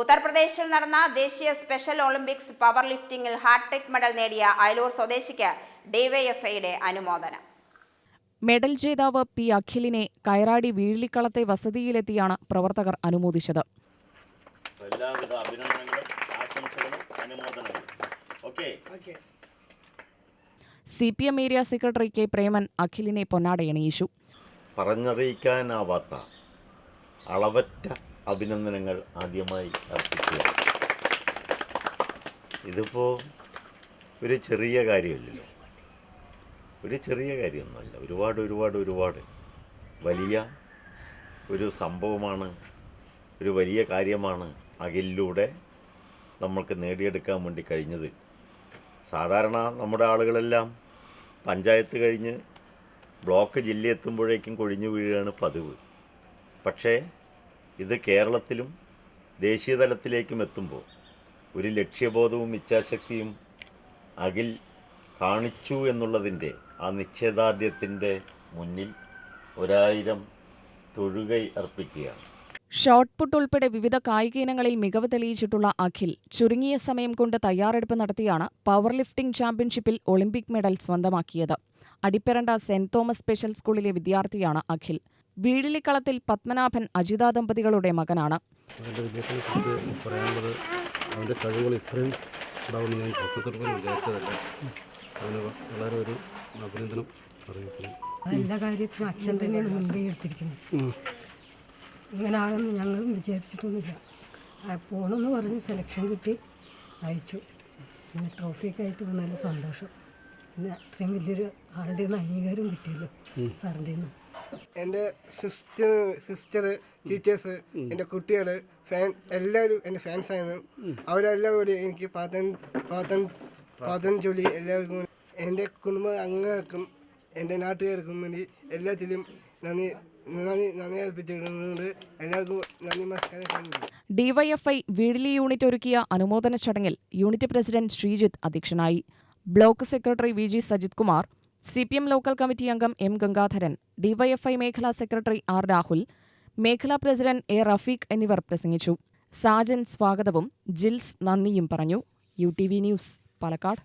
ഉത്തർപ്രദേശിൽ നടന്ന ദേശീയ സ്പെഷ്യൽ ഒളിമ്പിക്സ് പവർ ലിഫ്റ്റിംഗിൽ ഹാട്രിക് മെഡൽ നേടിയ അയലൂർ സ്വദേശിക്ക് ഡിവൈഎഫ്ഐയുടെ അനുമോദനം. മെഡൽ ജേതാവ് പി അഖിലിനെ കയറാടി വീഴിലിക്കളത്തെ വസതിയിലെത്തിയാണ് പ്രവർത്തകർ അനുമോദിച്ചത്. എല്ലാവിധ അഭിനന്ദനങ്ങളും ആശംസകളും അനുമോദനങ്ങളും. Okay. C P M area secretary K Preman അഖിലിനെ പൊന്നാടയണിയിച്ചു. പറഞ്ഞറിയിക്കാനാവാത്ത അളവറ്റ അഭിനന്ദനങ്ങൾ ആദ്യമായി അർപ്പിക്കുക. ഇതിപ്പോൾ ഒരു ചെറിയ കാര്യമല്ലല്ലോ. ഒരു ചെറിയ കാര്യമൊന്നുമല്ല. ഒരുപാട് ഒരുപാട് ഒരുപാട് വലിയ ഒരു സംഭവമാണ് ഒരു വലിയ കാര്യമാണ് അഖിലിലൂടെ നമ്മൾക്ക് നേടിയെടുക്കാൻ വേണ്ടി കഴിഞ്ഞത്. സാധാരണ നമ്മുടെ ആളുകളെല്ലാം പഞ്ചായത്ത് കഴിഞ്ഞ് ബ്ലോക്ക് ജില്ല എത്തുമ്പോഴേക്കും കൊഴിഞ്ഞു വീഴുകയാണ് പതിവ്. പക്ഷേ ഇത് കേരളത്തിലും ദേശീയ തലത്തിലേക്കും എത്തുമ്പോൾ ഒരു ലക്ഷ്യബോധവും ഇച്ഛാശക്തിയും അഖിൽ കാണിച്ചു എന്നുള്ളതിന്റെ ആ നിശ്ചയദാർഢ്യത്തിന്റെ മുന്നിൽ ഒരായിരം തൊഴുകൈ അർപ്പിക്കുകയാണ്. ഷോട്ട് പുട്ട് ഉൾപ്പെടെ വിവിധ കായിക ഇനങ്ങളിൽ മികവ് തെളിയിച്ചിട്ടുള്ള അഖിൽ ചുരുങ്ങിയ സമയം കൊണ്ട് തയ്യാറെടുപ്പ് നടത്തിയാണ് പവർ ലിഫ്റ്റിംഗ് ചാമ്പ്യൻഷിപ്പിൽ ഒളിമ്പിക് മെഡൽ സ്വന്തമാക്കിയത്. അടിപ്പിറണ്ട സെന്റ് തോമസ് സ്പെഷ്യൽ സ്കൂളിലെ വിദ്യാർത്ഥിയാണ് അഖിൽ. വീഴിലിക്കളത്തിൽ പത്മനാഭൻ അജിത ദമ്പതികളുടെ മകനാണ്. അവന്റെ വിജയത്തിനെ പറയാനുള്ളത് അവന്റെ കഴിവുകൾ ഇത്രയും ഉണ്ടാവുമെന്ന് ഞാൻ സ്വപ്നത്തിൽ പോലും വിചാരിച്ചതല്ല. അവന് വളരെ ഒരു അഭിനന്ദനം അറിയിക്കുന്നു. എല്ലാ കാര്യത്തിലും അച്ഛൻ തന്നെയാണ് മുൻകൈ എടുത്തിരിക്കുന്നത്. ഇങ്ങനെ ആകുമെന്ന് ഞങ്ങളും വിചാരിച്ചിട്ടൊന്നുമില്ല. ആ, പോണമെന്ന് പറഞ്ഞ് സെലക്ഷൻ കിട്ടി അയച്ചു. പിന്നെ ട്രോഫിയൊക്കെ ആയിട്ട് നല്ല സന്തോഷം. പിന്നെ അത്രയും വലിയൊരു ആളുടെ നിന്ന് അംഗീകാരം കിട്ടിയല്ലോ സാറിന്റെ നിന്ന്. എന്റെ സിസ്റ്റർ സിസ്റ്റർ ടീച്ചേഴ്സ് എന്റെ കുട്ടികൾ ഫാൻ എല്ലാവരും എന്റെ ഫാൻസായിരുന്നു അവരെല്ലാം കൂടി എനിക്ക് പാത്തൻ പാത്തൻ പാത്തൻചൊല്ലി എല്ലാവർക്കും എന്റെ കുടുംബ അംഗങ്ങൾക്കും എന്റെ നാട്ടുകാർക്കും വേണ്ടി എല്ലാത്തിലും നന്ദി ഡിവൈഎഫ്ഐ വീടിലി യൂണിറ്റ് ഒരുക്കിയ അനുമോദന ചടങ്ങിൽ യൂണിറ്റ് പ്രസിഡന്റ് ശ്രീജിത്ത് അധ്യക്ഷനായി. Block secretary V G Sajith Kumar C P M local committee അംഗം എം ഗംഗാധരൻ ഡിവൈഎഫ്ഐ മേഖലാ സെക്രട്ടറി ആർ രാഹുൽ മേഖലാ പ്രസിഡന്റ് എ റഫീഖ് എന്നിവർ പ്രസംഗിച്ചു. സാജൻ സ്വാഗതവും ജിൽസ് നന്ദിയും പറഞ്ഞു. U T V news Palakkad.